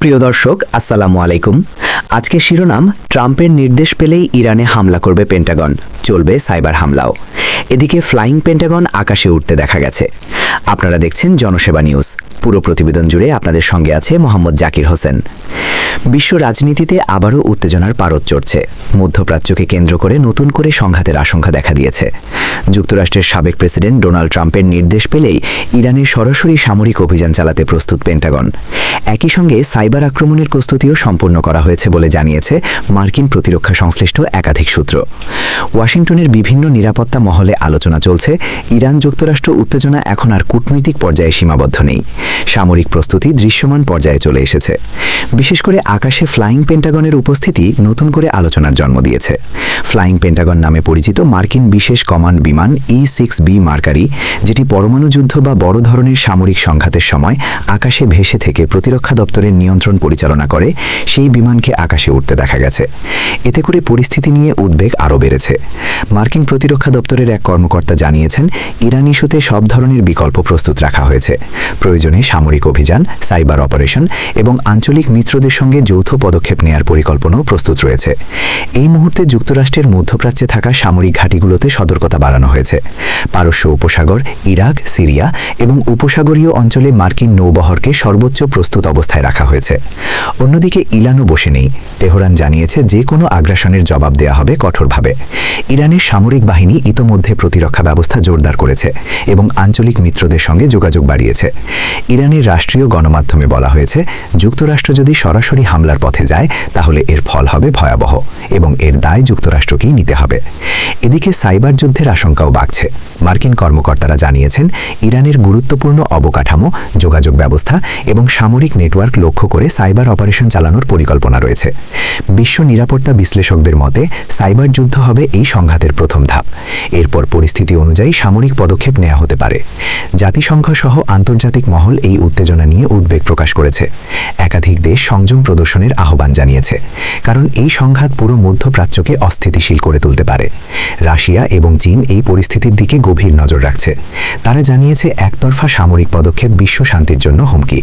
প্রিয় দর্শক, আসসালামু আলাইকুম। আজকে শিরোনাম, ট্রাম্পের নির্দেশ পেলেই ইরানে হামলা করবে পেন্টাগন। চলবে সাইবার হামলাও। এদিকে ফ্লাইং পেন্টাগন আকাশে উঠতে দেখা গেছে। আপনারা দেখছেন জনসেবা নিউজ। পুরো প্রতিবেদন জুড়ে আপনাদের সঙ্গে আছে মোহাম্মদ জাকির হোসেন। বিশ্ব রাজনীতিতে আবারও উত্তেজনার পারদ চড়ছে। মধ্যপ্রাচ্যকে কেন্দ্র করে নতুন করে সংঘাতের আশঙ্কা দেখা দিয়েছে। যুক্তরাষ্ট্রের সাবেক প্রেসিডেন্ট ডোনাল্ড ট্রাম্পের নির্দেশ পেলেই ইরানের সরাসরি সামরিক অভিযান চালাতে প্রস্তুত পেন্টাগন। একই সঙ্গে সাইবার আক্রমণের প্রস্তুতিও সম্পূর্ণ করা হয়েছে বলে জানিয়েছে মার্কিন প্রতিরক্ষা সংশ্লিষ্ট একাধিক সূত্র। ওয়াশিংটনের বিভিন্ন নিরাপত্তা মহলে আলোচনা চলছে। ইরান যুক্তরাষ্ট্র উত্তেজনা এখন আর কূটনৈতিক পর্যায়ে সীমাবদ্ধ নেই। সামরিক প্রস্তুতি দৃশ্যমান পর্যায়ে চলে এসেছে। বিশেষ করে আকাশে ফ্লাইং পেন্টাগনের উপস্থিতি নতুন করে আলোচনার জন্ম দিয়েছে। ফ্লাইং পেন্টাগন নামে পরিচিত মার্কিন বিশেষ কমান্ড বিমান ই সিক্স বি মার্কারি, যেটি পরমাণু যুদ্ধ বা বড় ধরনের সামরিক সংঘাতের সময় আকাশে ভেসে থেকে প্রতিরক্ষা দপ্তরের নিয়ন্ত্রণ পরিচালনা করে, সেই বিমানকে আকাশে উঠতে দেখা গেছে। এতে করে পরিস্থিতি নিয়ে উদ্বেগ আরও বেড়েছে। মার্কিন প্রতিরক্ষা দপ্তরের এক কর্মকর্তা জানিয়েছেন, ইরান ইস্যুতে সব ধরনের বিকল্প প্রস্তুত রাখা হয়েছে। প্রয়োজনে সামরিক অভিযান, সাইবার অপারেশন এবং আঞ্চলিক মিত্রদের সঙ্গে যৌথ পদক্ষেপ নেয়ার পরিকল্পনাও প্রস্তুত রয়েছে। এই মুহূর্তে যুক্তরাষ্ট্রের মধ্যপ্রাচ্যে থাকা সামরিক ঘাঁটিগুলোতে সতর্কতা বাড়ানো হয়েছে। পারস্য উপসাগর, ইরাক, সিরিয়া এবং উপসাগরীয় অঞ্চলে মার্কিন নৌবহরকে সর্বোচ্চ প্রস্তুত অবস্থায় রাখা হয়েছে। অন্যদিকে ইলানও বসে নেই। তেহরান জানিয়েছে যে কোনো আগ্রাসনের জবাব দেওয়া হবে কঠোরভাবে। ইরানের সামরিক বাহিনী ইতোমধ্যে প্রতিরক্ষা ব্যবস্থা জোরদার করেছে এবং আঞ্চলিক মিত্রদের সঙ্গে যোগাযোগ বাড়িয়েছে। ইরানের রাষ্ট্রীয় গণমাধ্যমে বলা হয়েছে, যুক্তরাষ্ট্র যদি সরাসরি হামলার পথে যায়, তাহলে এর ফল হবে ভয়াবহ এবং এর দায় যুক্তরাষ্ট্রকেই নিতে হবে। এদিকে সাইবার যুদ্ধের আশঙ্কাও বাড়ছে। মার্কিন কর্মকর্তারা জানিয়েছেন, ইরানের গুরুত্বপূর্ণ অবকাঠামো, যোগাযোগ ব্যবস্থা এবং সামরিক নেটওয়ার্ক লক্ষ্য করে সাইবার অপারেশন চালানোর পরিকল্পনা রয়েছে। বিশ্ব নিরাপত্তা বিশ্লেষকদের মতে, সাইবার যুদ্ধ হবে এই সংঘাতের প্রথম ধাপ। এরপর পরিস্থিতি অনুযায়ী সামরিক পদক্ষেপ নেওয়া হতে পারে। জাতিসংঘ সহ আন্তর্জাতিক মহল এই উত্তেজনা নিয়ে উদ্বেগ প্রকাশ করেছে। একাধিক দেশ সংযম প্রদর্শনের আহ্বান জানিয়েছে, কারণ এই সংঘাত পুরো মধ্যপ্রাচ্যকে অস্থিতিশীল করে তুলতে পারে। রাশিয়া এবং চীন এই পরিস্থিতির দিকে গভীর নজর রাখছে। তারা জানিয়েছে, একতরফা সামরিক পদক্ষেপ বিশ্ব শান্তির জন্য হুমকি।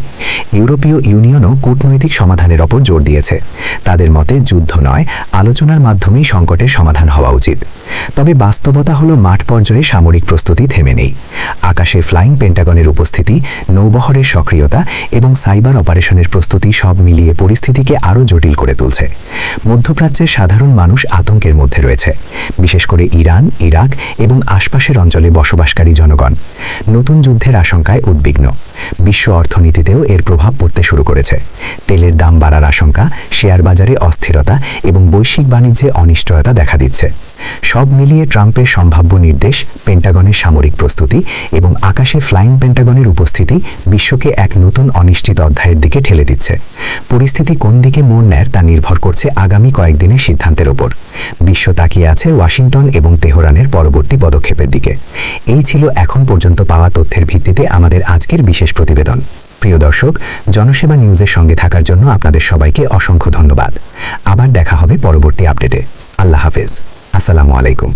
ইউরোপীয় ইউনিয়নও কূটনৈতিক সমাধানের ওপর জোর দিয়েছে। তাদের মতে, যুদ্ধ নয়, আলোচনার মাধ্যমেই সংকটের সমাধান হওয়া উচিত। তবে বাস্তবতা হলো মাঠ পর্যায়ে সামরিক প্রস্তুতি থেমে নেই। আকাশে ফ্লাইং পেন্টাগনের উপস্থিতি, নৌবহরের সক্রিয়তা এবং সাইবার অপারেশনের প্রস্তুতি সব মিলিয়ে পরিস্থিতিকে আরও জটিল করে তুলছে। মধ্যপ্রাচ্যের সাধারণ মানুষ আতঙ্কের মধ্যে রয়েছে। বিশেষ করে ইরান, ইরাক এবং আশপাশের অঞ্চলে বসবাসকারী জনগণ। নতুন যুদ্ধের আশঙ্কায় উদ্বিগ্ন। বিশ্ব অর্থনীতিতেও এর প্রভাব পড়তে শুরু করেছে। তেলের দাম বাড়ার আশঙ্কা শেয়ার বাজারে অস্থিরতা এবং বৈশ্বিক বাণিজ্যে অনিশ্চয়তা দেখা দিচ্ছে। সব মিলিয়ে ট্রাম্পের সম্ভাব্য নির্দেশ, পেন্টাগনের সামরিক প্রস্তুতি এবং আকাশে ফ্লাইং পেন্টাগনের উপস্থিতি বিশ্বকে এক নতুন অনিশ্চিত অধ্যায়ের দিকে ঠেলে দিচ্ছে। পরিস্থিতি কোন দিকে মোড় নেয় তা নির্ভর করছে আগামী কয়েকদিনের সিদ্ধান্তের ওপর। বিশ্ব তাকিয়ে আছে ওয়াশিংটন এবং তেহরানের পরবর্তী পদক্ষেপের দিকে। এই ছিল এখন পর্যন্ত পাওয়া তথ্যের ভিত্তিতে আমাদের আজকের বিশেষ প্রতিবেদন। প্রিয় দর্শক, জনসেবা নিউজের সঙ্গে থাকার জন্য আপনাদের সবাইকে অসংখ্য ধন্যবাদ। আবার দেখা হবে পরবর্তী আপডেটে। আল্লাহ হাফেজ। আসসালামু আলাইকুম।